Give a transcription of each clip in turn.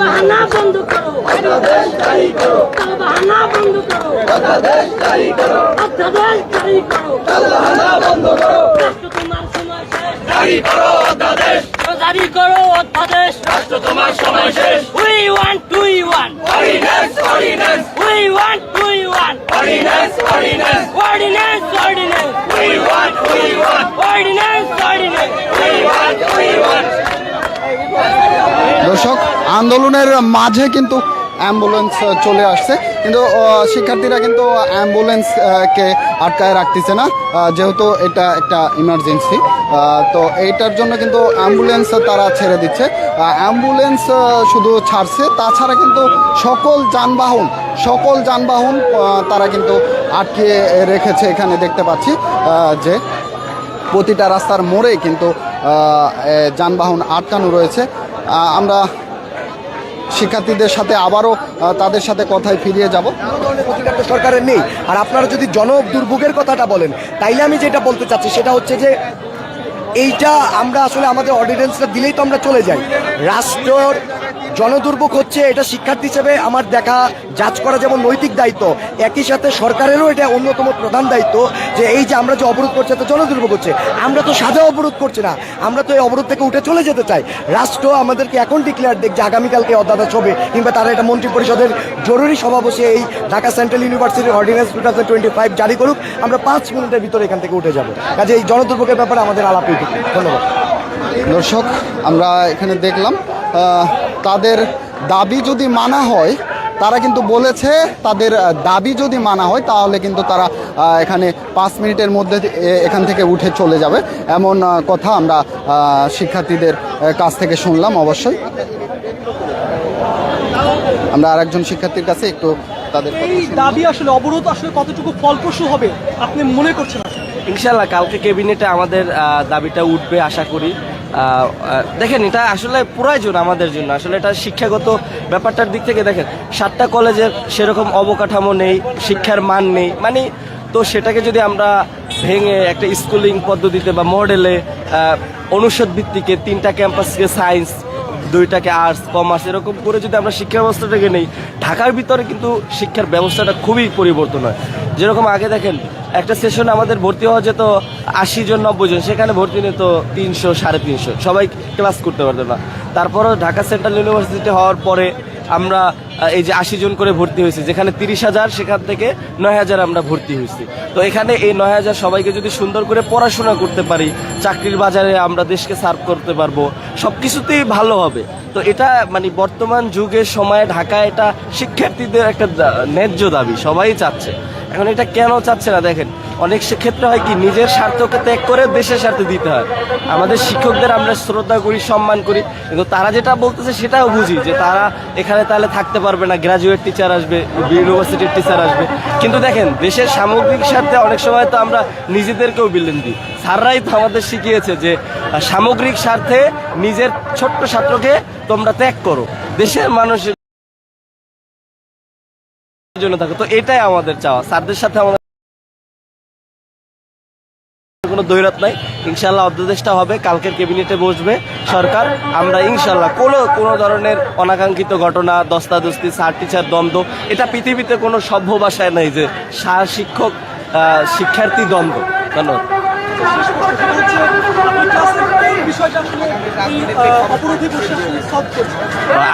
বাহানা বন্ধ করো বাহানা বন্ধ করো অধ্যাদেশ জারি করো রাষ্ট্র তোমার সময় জারি করো অধ্যাদেশ জারি করো, অধ্যাদেশ। রাষ্ট্র তোমার সময় শেষ we want to want we want we want ordinance ordinance ordinance ordinance we want we want ordinance ordinance we want we want দর্শক, আন্দোলনের মাঝে কিন্তু অ্যাম্বুলেন্স চলে আসছে। কিন্তু শিক্ষার্থীরা কিন্তু অ্যাম্বুলেন্সকে আটকায় রাখতেছে না। যেহেতু এটা একটা ইমার্জেন্সি তো এইটার জন্য কিন্তু অ্যাম্বুলেন্স তারা ছেড়ে দিচ্ছে। অ্যাম্বুলেন্স শুধু ছাড়ছে, তাছাড়া কিন্তু সকল যানবাহন সকল যানবাহন তারা কিন্তু আটকে রেখেছে এখানে দেখতে পাচ্ছি যে প্রতিটা রাস্তার মোড়ে কিন্তু যানবাহন আটকানো রয়েছে। আমরা শিক্ষার্থীদের সাথে আবারও তাদের সাথে কথায় ফিরিয়ে যাব। সরকারের নেই। আর আপনারা যদি জন দুর্ভোগের কথাটা বলেন, তাইলে আমি যেটা বলতে চাচ্ছি সেটা হচ্ছে যে, এইটা আমরা আসলে আমাদের অর্ডিনেন্সটা দিলেই তো আমরা চলে যাই। রাষ্ট্রর জনদুর্ভোগ হচ্ছে এটা শিক্ষার্থী হিসেবে আমার দেখা যাচ করা যেমন নৈতিক দায়িত্ব, একই সাথে সরকারেরও এটা অন্যতম প্রধান দায়িত্ব যে এই যে আমরা যে অবরোধ করছি তো জনদুর্ভোগ হচ্ছে। আমরা তো সাদা অবরোধ করছি না, আমরা তো এই অবরোধ থেকে উঠে চলে যেতে চাই। রাষ্ট্র আমাদেরকে এখন ডিক্লেয়ার দেখ যে আগামীকালকে অধ্যাদেশ হবে কিংবা তারা এটা মন্ত্রী পরিষদের জরুরি সভা বসে এই ঢাকা সেন্ট্রাল ইউনিভার্সিটির ordinance two thousand twenty five জারি করুক, আমরা পাঁচ মিনিটের ভিতরে এখান থেকে উঠে যাব। কাজে এই জনদুর্ভোগের ব্যাপারে আমাদের আলাপ ধন্যবাদ। দর্শক, আমরা এখানে দেখলাম তাদের দাবি যদি মানা হয় তারা কিন্তু বলেছে তাদের দাবি যদি মানা হয় তাহলে কিন্তু তারা এখানে পাঁচ মিনিটের মধ্যে এখান থেকে উঠে চলে যাবে। এমন কথা আমরা শিক্ষার্থীদের কাছ থেকে শুনলাম অবশ্যই। আমরা আরেকজন শিক্ষার্থীর কাছে একটু তাদের এই দাবি আসলে অবরোধ আসলে কতটুকু ফলপ্রসূ হবে আপনি মনে করছেন? ইনশাল্লাহ কালকে ক্যাবিনেটে আমাদের দাবিটা উঠবে আশা করি। দেখেন, এটা আসলে প্রয়োজন আমাদের জন্য। আসলে এটা শিক্ষাগত ব্যাপারটার দিক থেকে দেখেন, সাতটা কলেজের সেরকম অবকাঠামো নেই, শিক্ষার মান নেই। মানে তো সেটাকে যদি আমরা ভেঙে একটা স্কুলিং পদ্ধতিতে বা মডেলে অনুষদ ভিত্তিকে তিনটা ক্যাম্পাসকে সায়েন্স, দুইটাকে আর্টস, কমার্স এরকম করে যদি আমরা শিক্ষা ব্যবস্থাটাকে নেই, ঢাকার ভিতরে কিন্তু শিক্ষার ব্যবস্থাটা খুবই পরিবর্তন হয়। যেরকম আগে দেখেন, একটা সেশনে আমাদের ভর্তি হওয়া যেত আশি জন, নব্বই জন, সেখানে ভর্তি নিত তিনশো, সাড়ে তিনশো। সবাই ক্লাস করতে পারতো না। তারপরও ঢাকা সেন্ট্রাল ইউনিভার্সিটি হওয়ার পরে আমরা এই যে আশি জন করে ভর্তি হয়েছি, যেখানে তিরিশ হাজার, সেখান থেকে নয় হাজার আমরা ভর্তি হয়েছি। তো এখানে এই নয় হাজার সবাইকে যদি সুন্দর করে পড়াশোনা করতে পারি, চাকরির বাজারে আমরা দেশকে সার্ভ করতে পারব সব কিছুতেই ভালো হবে। তো এটা মানে বর্তমান যুগের সময়ে ঢাকা এটা শিক্ষার্থীদের একটা ন্যায্য দাবি, সবাই চাচ্ছে। এখন এটা কেন চাচ্ছে না দেখেন? অনেক ক্ষেত্রে হয় কি, নিজের স্বার্থকে ত্যাগ করে দেশের স্বার্থে দিতে হয়। আমাদের শিক্ষকদের আমরা শ্রদ্ধা করি, সম্মান করি, কিন্তু তারা যেটা বলতেছে সেটাও বুঝি যে তারা এখানে তাহলে থাকতে পারবে না গ্রাজুয়েট টিচার আসবে ইউনিভার্সিটির টিচার আসবে। কিন্তু দেখেন, দেশের সামগ্রিক স্বার্থে অনেক সময় তো আমরা নিজেদেরকেও বিলেন দিই। স্যাররাই তো আমাদের শিখিয়েছে যে, সামগ্রিক স্বার্থে নিজের ছোট্ট ছাত্রকে তোমরা ত্যাগ করো। দেশের মানুষের জন্য থাকো। তো এটাই আমাদের চাওয়া। স্যারদের সাথে আমাদের কোনো দৈরাত নাই। ইনশাল্লাহ অধ্যাদেশটা হবে। কালকের ক্যাবিনেটে বসবে সরকার। আমরা ইনশাল্লাহ কোনো কোনো ধরনের অনাকাঙ্ক্ষিত ঘটনা, দস্তাদস্তি, স্যার, টিচার, দ্বন্দ্ব, এটা পৃথিবীতে কোনো সভ্য ভাষায় নাই যে স্যার, শিক্ষক শিক্ষার্থী দ্বন্দ্ব। ধন্যবাদ?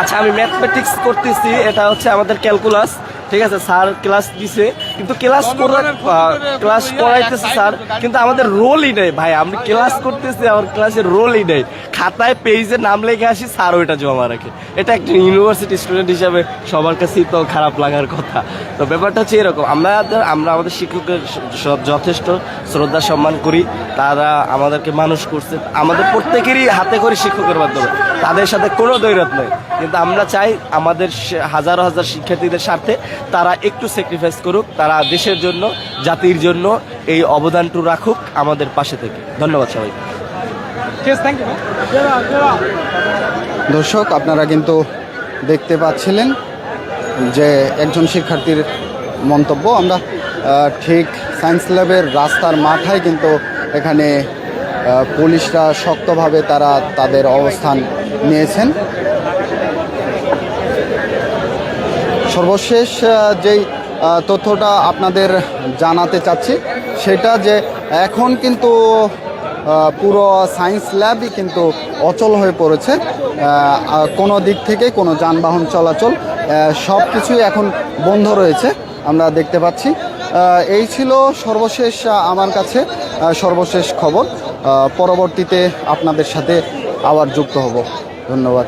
আচ্ছা আমি ম্যাথমেটিক্স করতেছি। এটা হচ্ছে আমাদের ক্যালকুলাস ঠিক আছে স্যার ক্লাস দিছে। কিন্তু ক্লাস ক্লাস করাইতেছে স্যার কিন্তু আমাদের রোলই নেই ভাই। আমি ক্লাস করতেছি আমার ক্লাসের রোলই নেই। খাতায় পেজে নাম লেখে আসি স্যার ওইটা জমা রাখে। এটা একটা ইউনিভার্সিটি স্টুডেন্ট হিসাবে সবার কাছেই তো খারাপ লাগার কথা। তো ব্যাপারটা হচ্ছে এরকম আমরা আমরা আমাদের শিক্ষকের যথেষ্ট শ্রদ্ধা সম্মান করি। তারা আমাদেরকে মানুষ করছে। আমাদের প্রত্যেকেরই হাতে করে শিক্ষকের মাধ্যমে। তাদের সাথে কোনো দৈরত নেই। কিন্তু আমরা চাই আমাদের হাজারো হাজার শিক্ষার্থীদের স্বার্থে তারা একটু স্যাক্রিফাইস করুক তারা দেশের জন্য জাতির জন্য এই অবদানটু রাখুক আমাদের পাশে থেকে। ধন্যবাদ man. দর্শক আপনারা কিন্তু দেখতে পাচ্ছিলেন যে একজন শিক্ষার্থীর মন্তব্য। আমরা ঠিক সায়েন্স ল্যাবের রাস্তার মাথায় কিন্তু এখানে পুলিশরা শক্তভাবে তারা তাদের অবস্থান নিয়েছেন। সর্বশেষ যেই তথ্যটা আপনাদের জানাতে চাচ্ছি। সেটা যে এখন কিন্তু পুরো সায়েন্স ল্যাবই কিন্তু অচল হয়ে পড়েছে। কোনো দিক থেকে কোনো যানবাহন চলাচল সব কিছুই এখন বন্ধ রয়েছে, আমরা দেখতে পাচ্ছি। এই ছিল সর্বশেষ আমার কাছে সর্বশেষ খবর। পরবর্তীতে আপনাদের সাথে আবার যুক্ত হব। ধন্যবাদ।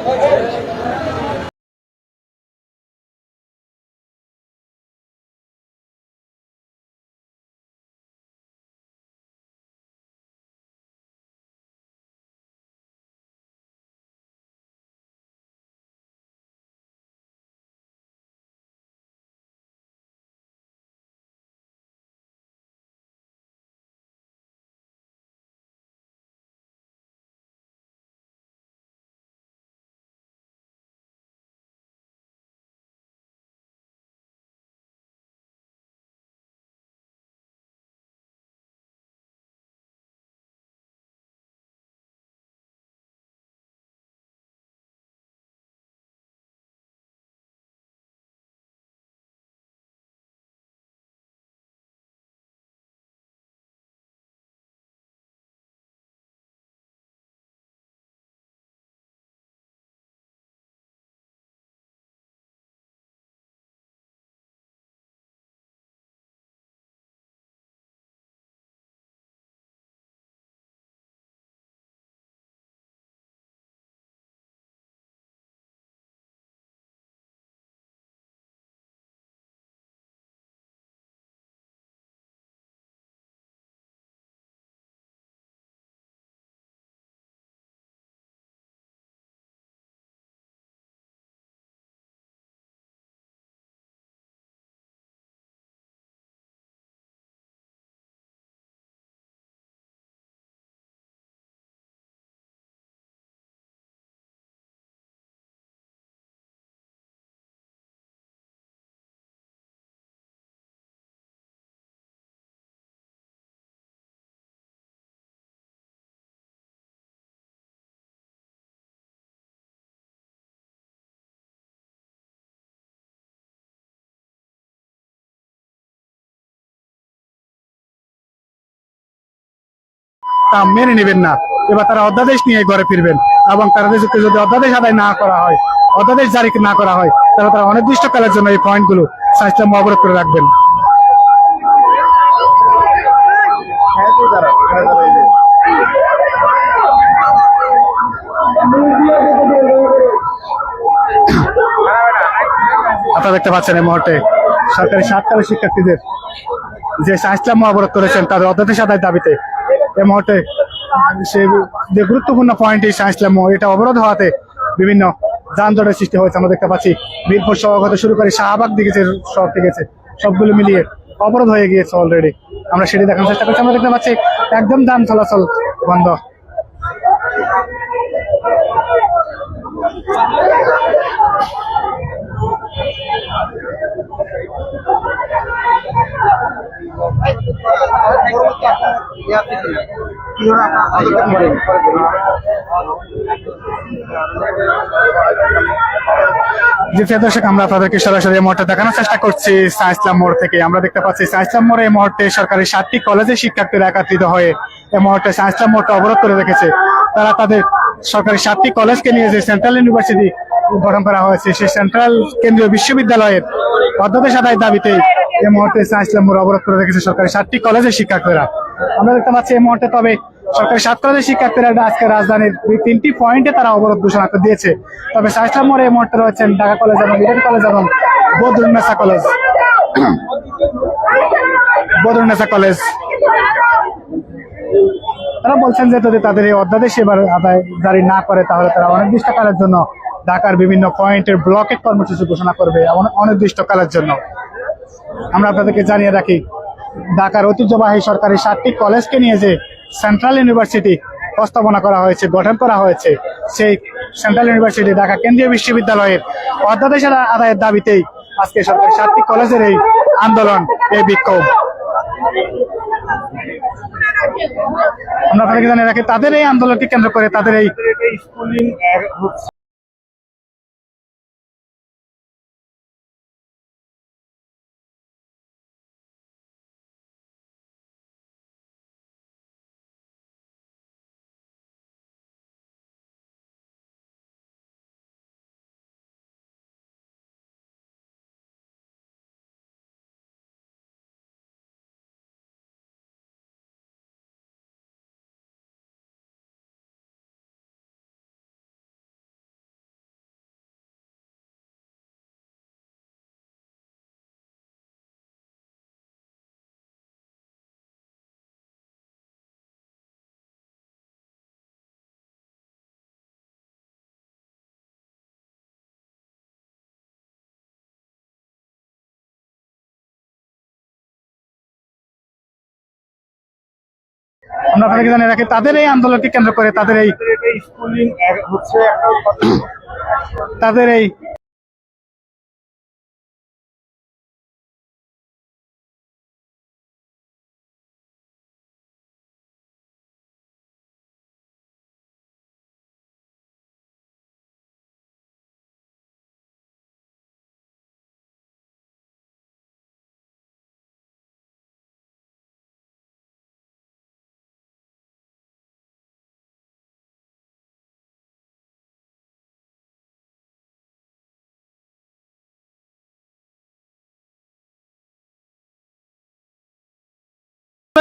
তা মেনে নেবেন না। এবার তারা অধ্যাদেশ নিয়ে ঘরে ফিরবেন এবং তাদেরকে যদি অধ্যাদেশ আদায় না করা হয়, অধ্যাদেশ জারি না করা হয়, তাহলে তারা অনির্দিষ্টকালের জন্য এই পয়েন্টগুলো স্বাস্থ্য অবরোধ করে রাখবেন। আপনারা দেখতে পাচ্ছেন এই মুহূর্তে সরকারি সাতকালের শিক্ষার্থীদের যে ইসলাম অবরোধ করেছেন, তাদের অধ্যাদেশ আদায়ের দাবিতে এই মুহূর্তে সে যে গুরুত্বপূর্ণ পয়েন্ট এই ইসলাম এটা অবরোধ হওয়াতে বিভিন্ন যানজটের সৃষ্টি হয়েছে আমরা দেখতে পাচ্ছি। বীরপুর হতে শুরু করে শাহবাগ দিকে যে গেছে, সবগুলো মিলিয়ে অবরোধ হয়ে গিয়েছে অলরেডি আমরা সেটি দেখানোর চেষ্টা করছি। আমরা দেখতে পাচ্ছি একদম যান চলাচল বন্ধ যে প্রিয় দর্শক, আমরা আপনাদেরকে সরাসরি এই দেখানোর চেষ্টা করছি সাইসলাম মোড় থেকে। আমরা দেখতে পাচ্ছি সাইসলাম মোড়ে এই মুহূর্তে সরকারি সাতটি কলেজের শিক্ষার্থীরা একত্রিত হয়ে এই মুহূর্তে সাইসলাম মোড়টা অবরোধ করে রেখেছে। তারা তাদের সরকারি সাতটি কলেজকে নিয়ে যে সেন্ট্রাল ইউনিভার্সিটি গঠন করা হয়েছে, সেই সেন্ট্রাল কেন্দ্রীয় বিশ্ববিদ্যালয়ের অধ্যাদেশ আদায়ের দাবিতেই এই মুহূর্তে সাইসলাম মোড় অবরোধ করে রেখেছে সরকারি সাতটি কলেজের শিক্ষার্থীরা। আমরা দেখতে পাচ্ছি এই মুহূর্তে তবে সরকারি সাত কলেজের শিক্ষার্থীরা আজকে রাজধানীর দুই তিনটি পয়েন্টে তারা অবরোধ ঘোষণা করে দিয়েছে। তবে সাইসলাম মোড়ে এই মুহূর্তে রয়েছেন ঢাকা কলেজ এবং ইডেন কলেজ এবং বদরুন্নেসা কলেজ। বদরুন্নেসা কলেজ। তারা বলছেন যে যদি তাদের এই অধ্যাদেশ এবার আদায় জারি না করে, তাহলে তারা অনির্দিষ্টকালের জন্য ঢাকার বিভিন্ন পয়েন্টের ব্লকেট কর্মসূচি ঘোষণা করবে অনির্দিষ্টকালের জন্য। আমরা আপনাদেরকে জানিয়ে রাখি, ঢাকার ঐতিহ্যবাহী সরকারি সাতটি কলেজকে নিয়ে যে সেন্ট্রাল ইউনিভার্সিটি প্রস্তাবনা করা হয়েছে, গঠন করা হয়েছে, সেই সেন্ট্রাল ইউনিভার্সিটি ঢাকা কেন্দ্রীয় বিশ্ববিদ্যালয়ের অধ্যাদেশের আদায়ের দাবিতেই আজকে সরকারি সাতটি কলেজের এই আন্দোলন, এই বিক্ষোভ। আমরা আপনাদেরকে জানিয়ে রাখি, তাদের এই আন্দোলনকে কেন্দ্র করে তাদের এই আমরা আপনাদেরকে জানিয়ে রাখি তাদের এই আন্দোলনকে কেন্দ্র করে তাদের এই তাদের এই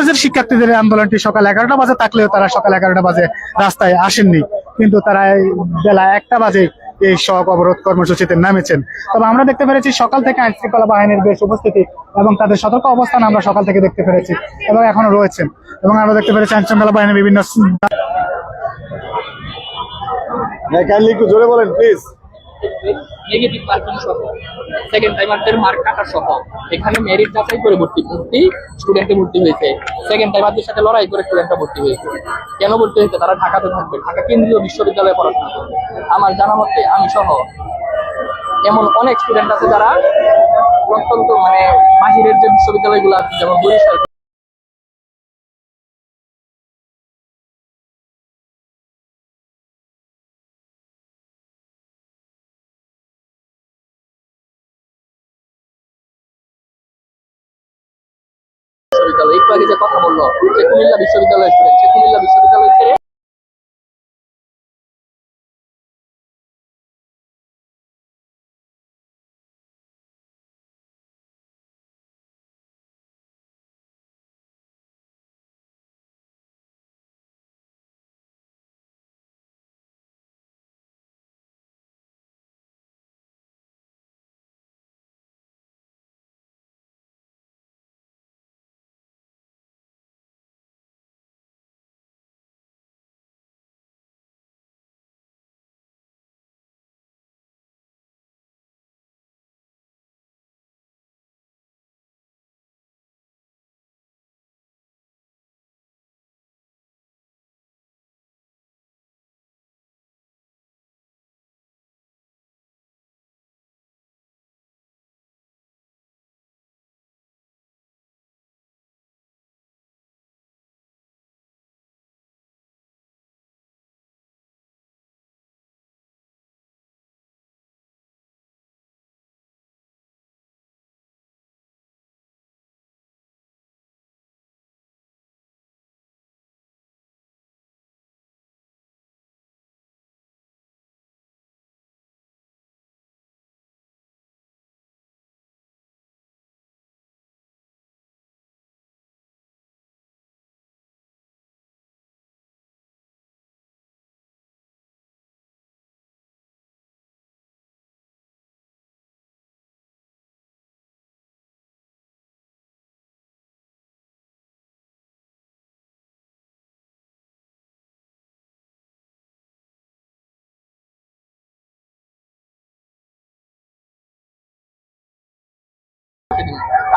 কলেজের শিক্ষার্থীদের আন্দোলনটি সকাল এগারোটা বাজে, থাকলেও তারা সকাল এগারোটা বাজে রাস্তায় আসেননি। কিন্তু তারা বেলা একটা বাজে এই সব অবরোধ কর্মসূচিতে নামেছেন। তবে আমরা দেখতে পেরেছি সকাল থেকে আইন শৃঙ্খলা বাহিনীর বেশ উপস্থিতি এবং তাদের সতর্ক অবস্থান আমরা সকাল থেকে দেখতে পেরেছি এবং এখনও রয়েছেন এবং আমরা দেখতে পেরেছি আইন শৃঙ্খলা বাহিনীর বিভিন্ন জোরে বলেন প্লিজ নেগেটিভ মার্কিং সহ সেকেন্ড টাইমারদের মার্ক কাটা সহ, এখানে মেরিট যাচাই করে ভর্তি ভর্তি স্টুডেন্টে ভর্তি হয়েছে। সেকেন্ড টাইমারদের সাথে লড়াই করে স্টুডেন্টরা ভর্তি হয়েছে। কেন ভর্তি হয়েছে? তারা ঢাকাতে থাকবে। ঢাকা কেন্দ্রীয় বিশ্ববিদ্যালয়ে পড়াশোনা করবে। আমার জানা মতে আমি সহ এমন অনেক স্টুডেন্ট আছে যারা অত্যন্ত মানে বাহিরের যে বিশ্ববিদ্যালয়গুলো আছে, যেমন বরিশাল একটু আগে যে কথা বলল যে কুমিল্লা বিশ্ববিদ্যালয়ের স্টুডেন্ট সে কুমিল্লা বিশ্ববিদ্যালয় ছেড়ে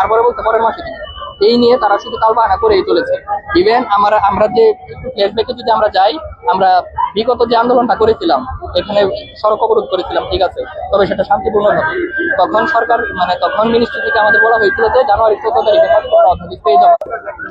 তারপরে বলতে পরের মাসে। এই নিয়ে তারা শুধু তালবাহানা করেই চলেছে। ইভেন আমরা আমরা যে ফ্ল্যাশব্যাকে যদি আমরা যাই, আমরা বিগত যে আন্দোলনটা করেছিলাম, এখানে সড়ক অবরোধ করেছিলাম, ঠিক আছে? তবে সেটা শান্তিপূর্ণ হবে তখন সরকার মানে তখন মিনিস্ট্রি থেকে আমাদের বলা হয়েছিল যে জানুয়ারি চোদ্দ তারিখের মধ্যে পেয়ে যাব।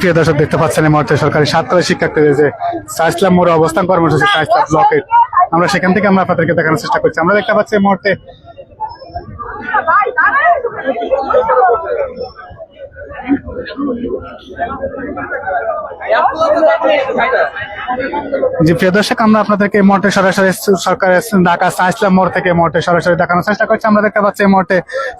প্রিয় দর্শক, দেখতে পাচ্ছেন এই সরকারি সাত শিক্ষার্থীদের যে সাইসলাম মোড়ে অবস্থান কর্মসূচি, সাইসলাম ব্লকের। আমরা সেখান থেকে আমরা আপনাদেরকে দেখানোর চেষ্টা করছি। আমরা দেখতে পাচ্ছি এই জি, প্রিয় দর্শক, আমরা আপনাদেরকে এই সরাসরি সরকারের ঢাকা সাইসলাম মোড় থেকে মুহূর্তে সরাসরি দেখানোর চেষ্টা করছি। আমরা দেখতে পাচ্ছি এই মুহূর্তে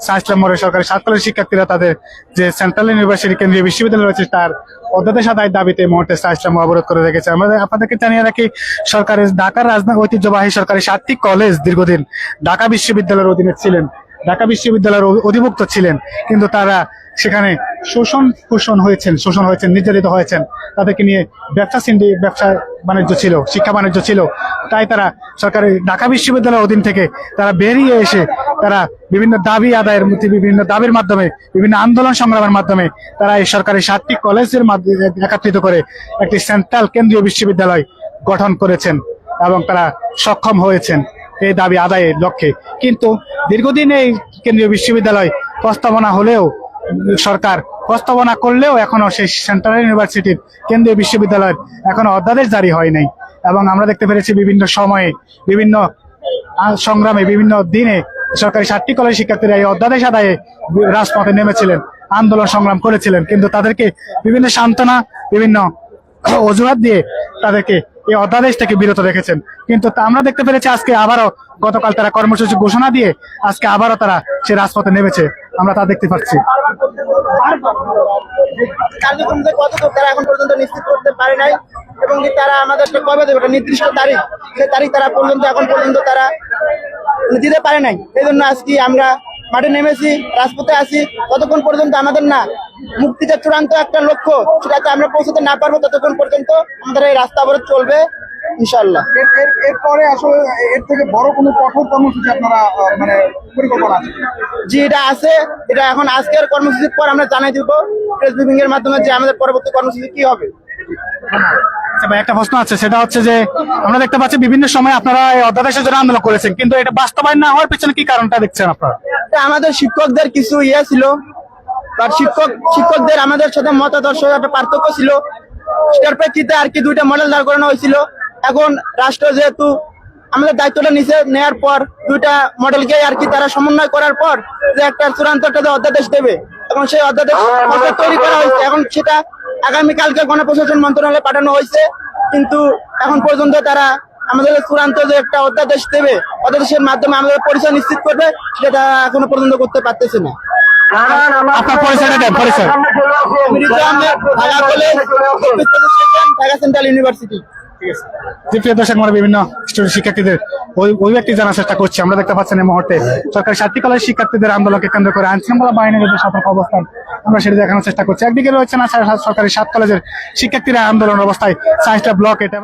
সাইসলাম মোড়ে সরকারি সাত শিক্ষার্থীরা তাদের যে সেন্ট্রাল ইউনিভার্সিটি, কেন্দ্রীয় বিশ্ববিদ্যালয় রয়েছে, তার অধ্যাদেশ আদায়ের দাবিতে এই মুহূর্তে সাইসলাম অবরোধ করে রেখেছে। আমরা আপনাদেরকে জানিয়ে রাখি, সরকারের ঢাকার রাজধানী ঐতিহ্যবাহী সরকারি সাতটি কলেজ দীর্ঘদিন ঢাকা বিশ্ববিদ্যালয়ের অধীনে ছিলেন। ঢাকা বিশ্ববিদ্যালয়ের অধিভুক্ত ছিলেন, কিন্তু তারা সেখানে শোষণ শোষণ হয়েছেন শোষণ হয়েছেন, নির্যাতিত হয়েছেন। তাদেরকে নিয়ে ব্যবসা সিন্ডি ব্যবসা বাণিজ্য ছিল, শিক্ষা বাণিজ্য ছিল। তাই তারা সরকারি ঢাকা বিশ্ববিদ্যালয়ের অধীন থেকে তারা বেরিয়ে এসে তারা বিভিন্ন দাবি আদায়ের মধ্যে বিভিন্ন দাবির মাধ্যমে, বিভিন্ন আন্দোলন সংগ্রামের মাধ্যমে তারা এই সরকারি সাতটি কলেজের মাধ্যমে একত্রিত করে একটি সেন্ট্রাল কেন্দ্রীয় বিশ্ববিদ্যালয় গঠন করেছেন এবং তারা সক্ষম হয়েছেন। এই দাবি আদায়ের লক্ষ্যে। কিন্তু দীর্ঘদিন এই কেন্দ্রীয় বিশ্ববিদ্যালয় প্রস্তাবনা হলেও, সরকার প্রস্তাবনা করলেও এখনও সেই সেন্ট্রাল ইউনিভার্সিটির কেন্দ্রীয় বিশ্ববিদ্যালয়ের এখনও অধ্যাদেশ জারি হয় নাই। এবং আমরা দেখতে পেরেছি বিভিন্ন সময়ে, বিভিন্ন সংগ্রামে, বিভিন্ন দিনে সরকারি সাতটি কলেজ শিক্ষার্থীরা এই অধ্যাদেশ আদায়ে রাজপথে নেমেছিলেন, আন্দোলন সংগ্রাম করেছিলেন। কিন্তু তাদেরকে বিভিন্ন সান্ত্বনা, বিভিন্ন অজুহাত দিয়ে তাদেরকে এই অধ্যাদেশ থেকে বিরত রেখেছেন। কিন্তু আমরা দেখতে পেরেছি আজকে আবারও গতকাল তারা কর্মসূচি ঘোষণা দিয়ে আজকে আবারও তারা সে রাজপথে নেমেছে। আমরা তা দেখতে পাচ্ছি। কতটুকু তারা এখন পর্যন্ত নিশ্চিত করতে পারে নাই এবং তারা আমাদেরকে কবে দেবে তারিখ সেই তারিখ তারা পর্যন্ত, এখন পর্যন্ত তারা দিতে পারে নাই। এই জন্য আজকে আমরা মাঠে নেমেছি, রাজপথে আছি ততক্ষণ পর্যন্ত আমাদের না মুক্তিটা চূড়ান্ত একটা লক্ষ্য সেটাতে আমরা পৌঁছতে না পারব ততক্ষণ পর্যন্ত আমাদের এই রাস্তা অবরোধ চলবে ইনশাল্লাহ এরপরে আসলে এর থেকে বড় কোনো কঠোর কর্মসূচি আপনারা মানে পরিকল্পনা আছে? জি এটা আছে। এটা এখন আজকের কর্মসূচির পর আমরা জানাই দিব প্রেস ব্রিফিং এর মাধ্যমে যে আমাদের পরবর্তী কর্মসূচি কি হবে। আচ্ছা একটা প্রশ্ন আছে সেটা হচ্ছে যে আমরা দেখতে পাচ্ছি বিভিন্ন সময় আপনারা এই অধ্যাদেশের জন্য আন্দোলন করেছেন কিন্তু এটা বাস্তবায়ন না হওয়ার পিছনে কি কারণটা দেখছেন আপনারা? আমাদের শিক্ষকদের কিছু ইয়ে ছিল বা শিক্ষক শিক্ষকদের আমাদের সাথে মতাদর্শ একটা পার্থক্য ছিল। সেটার প্রেক্ষিতে আর কি দুইটা মডেল দাঁড় করানো হয়েছিল। এখন রাষ্ট্র যেহেতু আমাদের দায়িত্বটা নিচে নেয়ার পর দুইটা মডেলকে আর কি তারা সমন্বয় করার পর যে একটা চূড়ান্ত একটা অধ্যাদেশ দেবে, এখন সেই অধ্যাদেশ তৈরি করা হয়েছে। এখন সেটা আগামীকালকে গণপ্রশাসন মন্ত্রণালয়ে পাঠানো হয়েছে। কিন্তু এখন পর্যন্ত তারা আমাদের চূড়ান্ত যে একটা অধ্যাদেশ দেবে, অধ্যাদেশের মাধ্যমে আমাদের পরিচয় নিশ্চিত করবে, সেটা তারা এখনও পর্যন্ত করতে পারতেছে না। আপনার পরিচয়টা দেন পরিচয়। মৃত Ahmed, Dhaka college Dhaka central university. প্রিয় দর্শক আমরা বিভিন্ন স্টুডেন্ট শিক্ষার্থীদের ওই জানার চেষ্টা করছি। আমরা দেখতে পাচ্ছেন এই মুহূর্তে সরকারি সাতটি কলেজ শিক্ষার্থীদের আন্দোলনকে কেন্দ্র করে আইন বাহিনীর যে সতর্ক অবস্থান আমরা সেটা দেখানোর চেষ্টা করছি। একদিকে রয়েছে না সরকারি সাত কলেজের শিক্ষার্থীরা আন্দোলন অবস্থায় সায়েন্সটা ব্লক এটা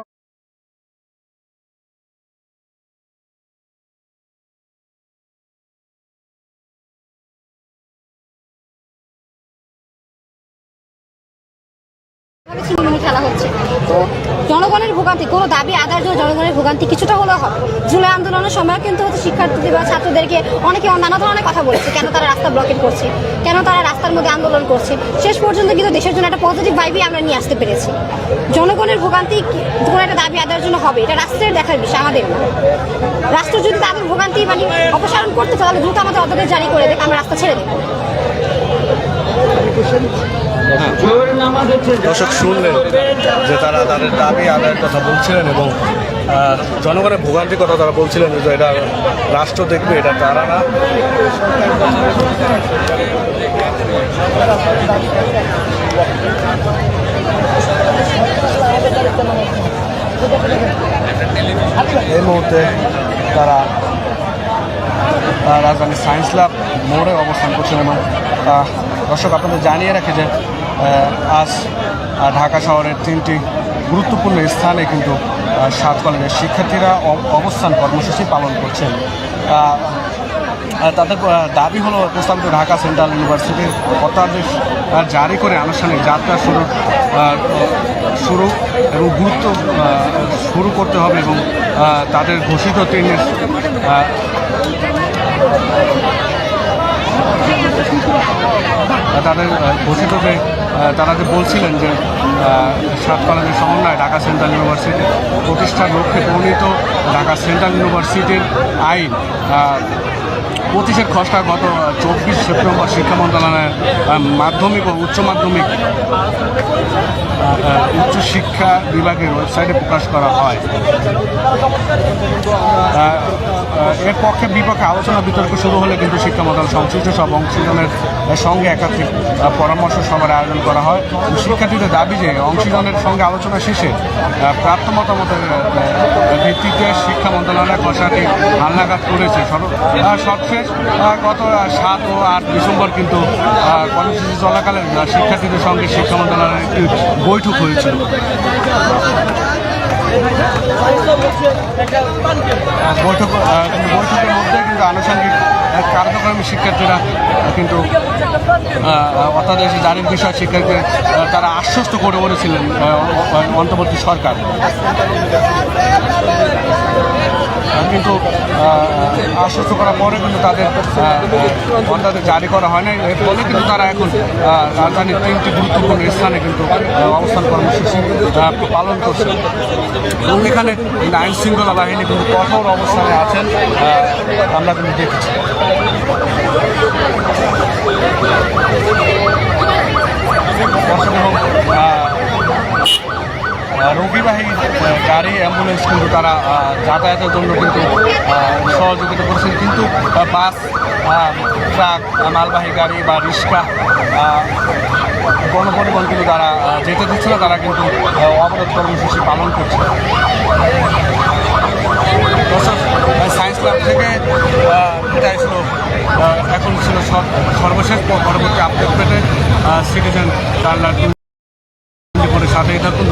ভোগান্তি, কোনো দাবি আদায়ের জন্য জনগণের ভোগান্তি কিছুটা হলেও হবে। জুলাই আন্দোলনের সময় কিন্তু হচ্ছে শিক্ষার্থীদের বা ছাত্রদেরকে অনেকে নানা ধরনের কথা বলেছে, কেন তারা রাস্তা ব্লকেট করছে, কেন তারা রাস্তার মধ্যে আন্দোলন করছে। শেষ পর্যন্ত কিন্তু দেশের জন্য একটা পজিটিভ ভাইবই আমরা নিয়ে আসতে পেরেছি। জনগণের ভোগান্তি কোনো একটা দাবি আদায়ের জন্য হবে, এটা রাষ্ট্রের দেখার বিষয়, আমাদের না। রাষ্ট্র যদি তাদের ভোগান্তি মানে অপসারণ করতে তাহলে দ্রুত আমাদের অধ্যাদেশ জারি করে দেখ, আমরা রাস্তা ছেড়ে দেবো। দর্শক শুনলেন যে তারা তাদের দাবি আদায়ের কথা বলছিলেন এবং জনগণের ভোগান্তির কথা তারা বলছিলেন যে এটা রাষ্ট্র দেখবে এটা তারা না। এই মুহূর্তে তারা আহ, রাজধানীর সায়েন্স ল্যাব মোড়ে অবস্থান করছেন এবং দর্শক আপনাদের জানিয়ে রাখে যে আজ ঢাকা শহরের তিনটি গুরুত্বপূর্ণ স্থানে কিন্তু সাত কলেজের শিক্ষার্থীরা অবস্থান কর্মসূচি পালন করছেন। তাদের দাবি হলো প্রস্তাবিত ঢাকা সেন্ট্রাল ইউনিভার্সিটির অত্যাদেশ জারি করে আনুষ্ঠানিক যাত্রা শুরু শুরু এবং গুরুত্ব শুরু করতে হবে এবং তাদের ঘোষিত ট্রেনের তাদের আহ, ঘোষিত যে তারা যে বলছিলেন যে সাত কলেজের সমন্বয় ঢাকা সেন্ট্রাল ইউনিভার্সিটি প্রতিষ্ঠার লক্ষ্যে প্রণীত ঢাকা সেন্ট্রাল ইউনিভার্সিটির আইন পঁচিশের খসড়া গত চব্বিশ সেপ্টেম্বর শিক্ষা মন্ত্রণালয়ের মাধ্যমিক ও উচ্চ মাধ্যমিক উচ্চ শিক্ষা বিভাগের ওয়েবসাইটে প্রকাশ করা হয়। এর পক্ষে বিপক্ষে আলোচনা বিতর্ক শুরু হলে কিন্তু শিক্ষা মন্ত্রণালয় সংশ্লিষ্ট সব অংশীজনের সঙ্গে একাধিক পরামর্শ সভার আয়োজন করা হয়। শিক্ষার্থীদের দাবি যে অংশীজনের সঙ্গে আলোচনা শেষে প্রাপ্ত মতামতের ভিত্তিতে শিক্ষা মন্ত্রণালয় খসড়াটি হালনাগাদ করেছে। সর- আহ, সবশেষ আহ, গত সাত ও আট ডিসেম্বর কিন্তু কর্মসূচি চলাকালে আহ, শিক্ষার্থীদের সঙ্গে শিক্ষা মন্ত্রণালয়ের একটি বৈঠক হয়েছিল। বৈঠক বৈঠকের মধ্যে কিন্তু আনুষঙ্গিক কার্যক্রমী শিক্ষার্থীরা কিন্তু অত্যাদেশ জারির বিষয় শিক্ষার্থীদের তারা আশ্বস্ত করে বলেছিলেন অন্তর্বর্তী সরকার। কিন্তু আশ্বস্ত করার পরে কিন্তু তাদের অন্যাদের জারি করা হয় না এর ফলে কিন্তু তারা এখন রাজধানীর তিনটি গুরুত্বপূর্ণ স্থানে কিন্তু অবস্থান কর্মসূচি পালন করছে। এবং এখানে আইন শৃঙ্খলা বাহিনী কিন্তু কঠোর অবস্থানে আছেন আমরা কিন্তু দেখেছি। রোগীবাহী গাড়ি, অ্যাম্বুলেন্স কিন্তু তারা যাতায়াতের জন্য কিন্তু সহযোগিতা করছেন। কিন্তু বাস ট্রাক, মালবাহী গাড়ি বা রিক্সা গণপরিবহন কিন্তু তারা যেতে দিচ্ছে না তারা কিন্তু অবরোধ কর্মসূচি পালন করছে সায়েন্স ল্যাব থেকে এটাই ছিল এখন ছিল সর্বশেষ পরবর্তী আপডেট পেতে সিটিজেন করে সাথেই থাকুন।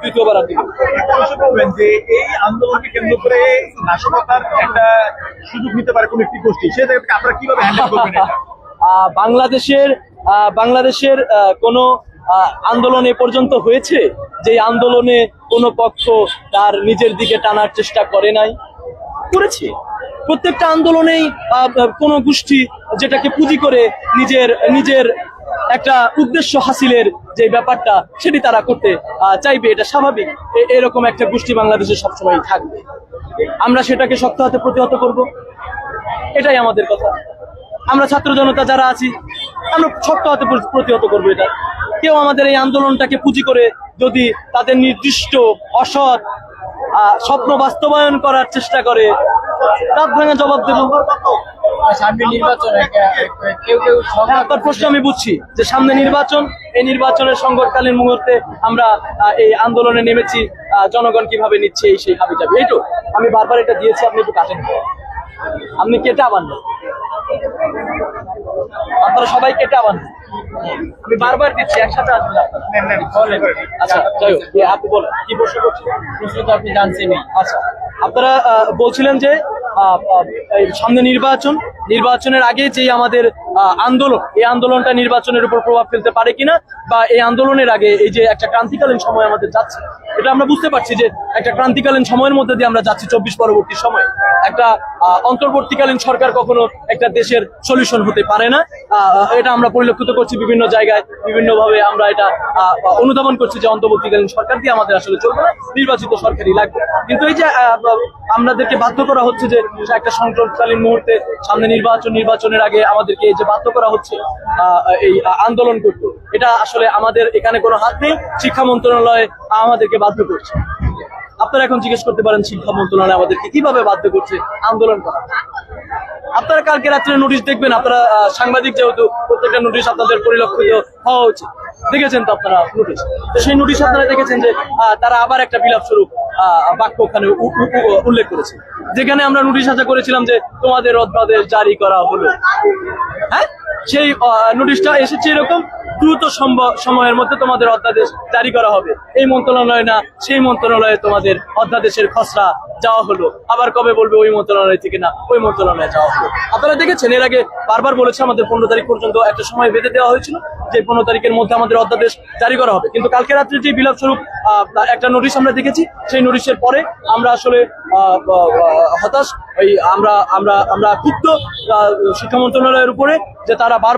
দ্বিতীয়বার আর বলবেন যে এই আন্দোলনকে কেন্দ্র করে নাশকতার একটা সুযোগ নিতে পারে কোন একটি গোষ্ঠী সে জায়গা থেকে আপনারা কীভাবে হ্যান্ডেল করবেন আহ, বাংলাদেশের বাংলাদেশের কোনো আন্দোলন এ পর্যন্ত হয়েছে? যে আন্দোলনে কোনো পক্ষ তার নিজের দিকে টানার চেষ্টা করে নাই? করেছে। প্রত্যেকটা আন্দোলনেই কোনো গোষ্ঠী যেটাকে পুঁজি করে নিজের নিজের একটা উদ্দেশ্য হাসিলের যে ব্যাপারটা সেটি তারা করতে চাইবে, এটা স্বাভাবিক। এরকম একটা গোষ্ঠী বাংলাদেশে সবসময় থাকবে। আমরা সেটাকে শক্ত হাতে প্রতিহত করব। এটাই আমাদের কথা। আমরা ছাত্র জনতা যারা আছি, আমরা শক্ত হাতে প্র- প্রতিহত করব এটা। কেউ আমাদের এই আন্দোলনটাকে পুঁজি করে যদি তাদের নির্দিষ্ট অসৎ স্বপ্ন বাস্তবায়ন করার চেষ্টা করে। দাঁত ভাঙা জবাব দেবো কেউ হ্যাঁ, আপনার প্রশ্ন আমি বুঝছি যে সামনে নির্বাচন এই নির্বাচনের সংকটকালীন মুহূর্তে আমরা এই আন্দোলনে নেমেছি আহ, জনগণ কীভাবে নিচ্ছে এই সেই হাবি যাবে এইটো আমি বারবার এটা দিয়েছি আপনি একটু কাটেন। আপনি কেটে আবার আপনারা সবাই কেটে আবার। আমি বারবার দিচ্ছি একসাথে আসবেন আপনারা। আচ্ছা যাই হোক আপনি বলেন। কি প্রশ্ন করছেন? প্রশ্ন তো আপনি জানছেনই। আচ্ছা আপনারা আহ, বলছিলেন যে সামনে নির্বাচন নির্বাচনের আগে যে আমাদের আন্দোলন, এই আন্দোলনটা নির্বাচনের উপর প্রভাব ফেলতে পারে কিনা বা এই আন্দোলনের আগে এই যে একটা ক্রান্তিকালীন সময় আমাদের যাচ্ছে, এটা আমরা বুঝতে পারছি যে একটা ক্রান্তিকালীন সময়ের মধ্যে দিয়ে আমরা যাচ্ছি চব্বিশ পরবর্তী সময়ে। একটা অন্তর্বর্তীকালীন সরকার কখনো একটা দেশের সলিউশন হতে পারে না। এটা আমরা পরিলক্ষিত করছি বিভিন্ন জায়গায় বিভিন্ন ভাবে আমরা এটা অনুধাবন করছি যে অন্তর্বর্তীকালীন সরকার দিয়ে আমাদের আসলে চলবে না, নির্বাচিত সরকারই লাগবে। কিন্তু এই যে আমাদেরকে বাধ্য করা হচ্ছে যে একটা সংকটকালীন মুহূর্তে সামনে নির্বাচন, নির্বাচনের আগে আমাদেরকে এই যে বাধ্য করা হচ্ছে এই আন্দোলন করতে। এটা আসলে আমাদের এখানে কোনো হাত নেই, শিক্ষা মন্ত্রণালয় আমাদেরকে বাধ্য করছে। আপনারা এখন জিজ্ঞেস করতে পারেন, শিক্ষা মন্ত্রণালয় আমাদেরকে কীভাবে বাধ্য করছে আন্দোলন করা? আপনারা কালকে রাত্রে নোটিশ দেখবেন, আপনারা সাংবাদিক যেহেতু প্রত্যেকটা নোটিশ আপনাদের পরিলক্ষিত হওয়া উচিত। দেখেছেন তো আপনারা নোটিশ তো সেই নোটিশ আপনারা দেখেছেন যে তারা আবার একটা বিলাপ স্বরূপ বাক্য ওখানে উল্লেখ করেছে। যেখানে আমরা নোটিশ আশা করেছিলাম যে, তোমাদের অধ্যাদেশ জারি করা হলো। হ্যাঁ? সেই নোটিশটা এসেছে এরকম দ্রুত সময়ের মধ্যে তোমাদের অধ্যাদেশ জারি করা হবে। এই মন্ত্রণালয় না, সেই মন্ত্রণালয়ে তোমাদের অধ্যাদেশের খসড়া যাওয়া হলো। আবার কবে বলবে ওই মন্ত্রণালয় থেকে না, ওই মন্ত্রণালয়ে যাওয়া হলো। আপনারা দেখেছেন, এর আগে বারবার বলেছে, আমাদের পনেরো তারিখ পর্যন্ত একটা সময় বেঁধে দেওয়া হয়েছিল, যে পনেরো তারিখের মধ্যে আমাদের অধ্যাদেশ জারি করা হবে। কিন্তু কালকে রাত্রে যে বিলাপ স্বরূপ একটা নোটিশ আমরা দেখেছি, সেই নোটিশের পরে আমরা আসলে হতাশ। এই আমরা আমরা আমরা ক্ষুব্ধ শিক্ষা মন্ত্রণালয়ের উপরে যে তারা বারবার